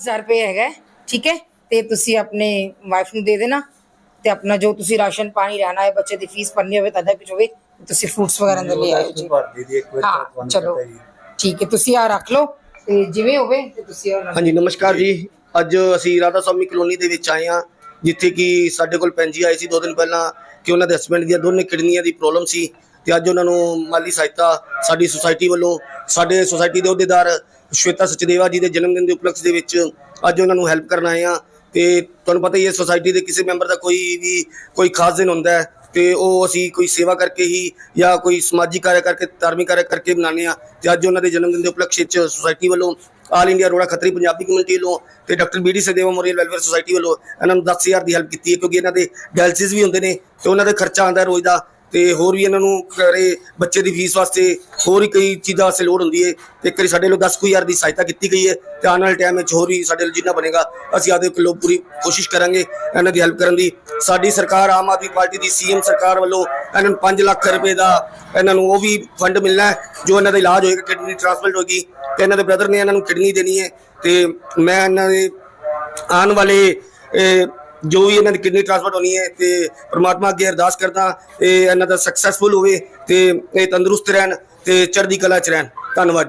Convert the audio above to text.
1000 ਰੁਪਏ ਹੈਗਾ ਹੈ, ਠੀਕ ਹੈ? ਤੇ ਤੁਸੀਂ ਆਪਣੇ ਵਾਈਫ ਨੂੰ ਦੇ ਦੇਣਾ ਤੇ ਆਪਣਾ ਜੋ ਤੁਸੀਂ ਰਾਸ਼ਨ ਪਾਣੀ ਰਹਿਣਾ ਹੈ ਬੱਚੇ ਦੀ ਫੀਸ ਭਰਨੀ ਹੋਵੇ ਤਾਂ ਕੁਝ ਹੋਵੇ ਤੁਸੀਂ ਫਰੂਟਸ ਵਗੈਰਾ ਅੰਦਰ ਲੈ ਆਇਓ ਜੀ। ਭਰਦੀ ਦੀ ਇੱਕ ਵਾਰ ਹਾਂ ਤੁਹਾਨੂੰ ਚਲੋ। ਪਤਾ ਹੀ ਹੈ। ਠੀਕ ਹੈ ਤੁਸੀਂ ਆ ਰੱਖ ਲਓ ਤੇ ਜਿਵੇਂ ਹੋਵੇ ਤੇ ਤੁਸੀਂ ਹਾਂਜੀ ਨਮਸਕਾਰ ਜੀ। ਅੱਜ ਅਸੀਂ ਰਾਧਾ ਸਵਾਮੀ ਕਲੋਨੀ ਦੇ ਵਿੱਚ ਆਏ ਹਾਂ। ਜਿੱਥੇ ਕਿ ਸਾਡੇ ਕੋਲ ਪੈਂਜੀ ਆਏ ਸੀ ਦੋ ਦਿਨ ਪਹਿਲਾਂ ਕਿ ਉਹਨਾਂ ਦੇ ਹਸਬੰਡ ਦੀਆਂ ਦੋਨੇ ਕਿਡਨੀਆਂ ਦੀ ਪ੍ਰੋਬਲਮ ਸੀ ਤੇ ਅੱਜ ਉਹਨਾਂ ਨੂੰ ਮਾਲੀ ਸਹਾਇਤਾ ਸਾਡੀ ਸੁਸਾਇਟੀ ਵੱਲੋਂ, ਸਾਡੇ ਸੁਸਾਇਟੀ ਦੇ ਅਹੁਦੇਦਾਰ ਸ਼ਵੇਤਾ ਸਚਦੇਵਾ ਜੀ ਦੇ ਜਨਮ ਦਿਨ ਦੇ ਉਪਲਕਸ਼ ਦੇ ਵਿੱਚ ਅੱਜ ਉਹਨਾਂ ਨੂੰ ਹੈਲਪ ਕਰਨ ਆਏ ਹਾਂ ਤੇ ਤੁਹਾਨੂੰ ਪਤਾ ਹੀ ਹੈ ਸੁਸਾਇਟੀ ਦੇ ਕਿਸੇ ਮੈਂਬਰ ਦਾ ਕੋਈ ਵੀ, ਕੋਈ ਖਾਸ ਦਿਨ ਹੁੰਦਾ ਹੈ ਤੇ ਉਹ ਅਸੀਂ ਕੋਈ ਸੇਵਾ ਕਰਕੇ ਹੀ ਜਾਂ ਕੋਈ ਸਮਾਜਿਕ ਕਾਰਜ ਕਰਕੇ, ਧਾਰਮਿਕ ਕਾਰਜ ਕਰਕੇ ਮਨਾਉਂਦੇ ਆ ਤੇ ਅੱਜ ਉਹਨਾਂ ਦੇ ਜਨਮ ਦਿਨ ਦੇ ਉਪਲਕਸ਼ ਵਿੱਚ ਸੁਸਾਇਟੀ ਵੱਲੋਂ all India Rora Khatri Punjabi community ਵੱਲੋਂ ਤੇ doctor B D Sadev memorial welfare society ਵੱਲੋਂ ਇਹਨਾਂ ਨੂੰ 10000 ਦੀ ਹੈਲਪ ਕੀਤੀ ਹੈ, ਕਿਉਂਕਿ ਇਹਨਾਂ ਦੇ ਡਾਇਲਸਿਸ ਵੀ ਹੁੰਦੇ ਨੇ ਤੇ ਉਹਨਾਂ ਦਾ ਖਰਚਾ ਆਉਂਦਾ ਰੋਜ਼ ਦਾ। ਤੇ ਹੋਰ ਵੀ ਇਹਨਾਂ ਨੂੰ ਘਰੇ ਬੱਚੇ ਦੀ ਫੀਸ ਵਾਸਤੇ ਹੋਰ ਵੀ ਕਈ ਚੀਜ਼ਾਂ ਵਾਸਤੇ ਲੋੜ ਹੁੰਦੀ ਹੈ ਤੇ ਕਰੀ ਵਾਰੀ ਸਾਡੇ ਵੱਲੋਂ 10000 ਦੀ ਸਹਾਇਤਾ ਕੀਤੀ ਗਈ ਹੈ ਤੇ ਆਉਣ ਵਾਲੇ ਟਾਈਮ ਵਿੱਚ ਹੋਰ ਵੀ ਸਾਡੇ ਲਈ ਜਿੰਨਾ ਬਣੇਗਾ, ਅਸੀਂ ਆਦੇ ਕੋਲੋਂ ਪੂਰੀ ਕੋਸ਼ਿਸ਼ ਕਰਾਂਗੇ ਇਹਨਾਂ ਦੀ ਹੈਲਪ ਕਰਨ ਦੀ। ਸਾਡੀ ਸਰਕਾਰ ਆਮ ਆਦਮੀ ਪਾਰਟੀ ਦੀ ਸੀਐਮ ਸਰਕਾਰ ਵੱਲੋਂ ਇਹਨਾਂ ਨੂੰ 5 ਲੱਖ ਰੁਪਏ ਦਾ ਇਹਨਾਂ ਨੂੰ ਉਹ ਵੀ ਫੰਡ ਮਿਲਣਾ ਜੋ ਇਹਨਾਂ ਦਾ ਇਲਾਜ ਹੋਏਗਾ, ਕਿਡਨੀ ਟ੍ਰਾਂਸਪਲਾਂਟ ਹੋਏਗੀ ਤੇ ਇਹਨਾਂ ਦੇ ਬ੍ਰਦਰ ਨੇ ਇਹਨਾਂ ਨੂੰ ਕਿਡਨੀ ਦੇਣੀ ਹੈ ਤੇ ਮੈਂ ਇਹਨਾਂ ਦੇ ਆਉਣ ਵਾਲੇ ਜੋ ਵੀ ਇਹਨਾਂ ਦੀ ਕਿਡਨੀ ਟ੍ਰਾਂਸਪਲਾਂਟ ਹੋਣੀ ਹੈ ਤੇ ਪ੍ਰਮਾਤਮਾ ਅੱਗੇ ਅਰਦਾਸ ਕਰਦਾ ਇਹ ਇਹਨਾਂ ਦਾ ਸਕਸੈਸਫੁਲ ਹੋਵੇ ਤੇ ਇਹ ਤੰਦਰੁਸਤ ਰਹਿਣ ਤੇ ਚੜ੍ਹਦੀ ਕਲਾ ਚ ਰਹਿਣ। ਧੰਨਵਾਦ ਜੀ।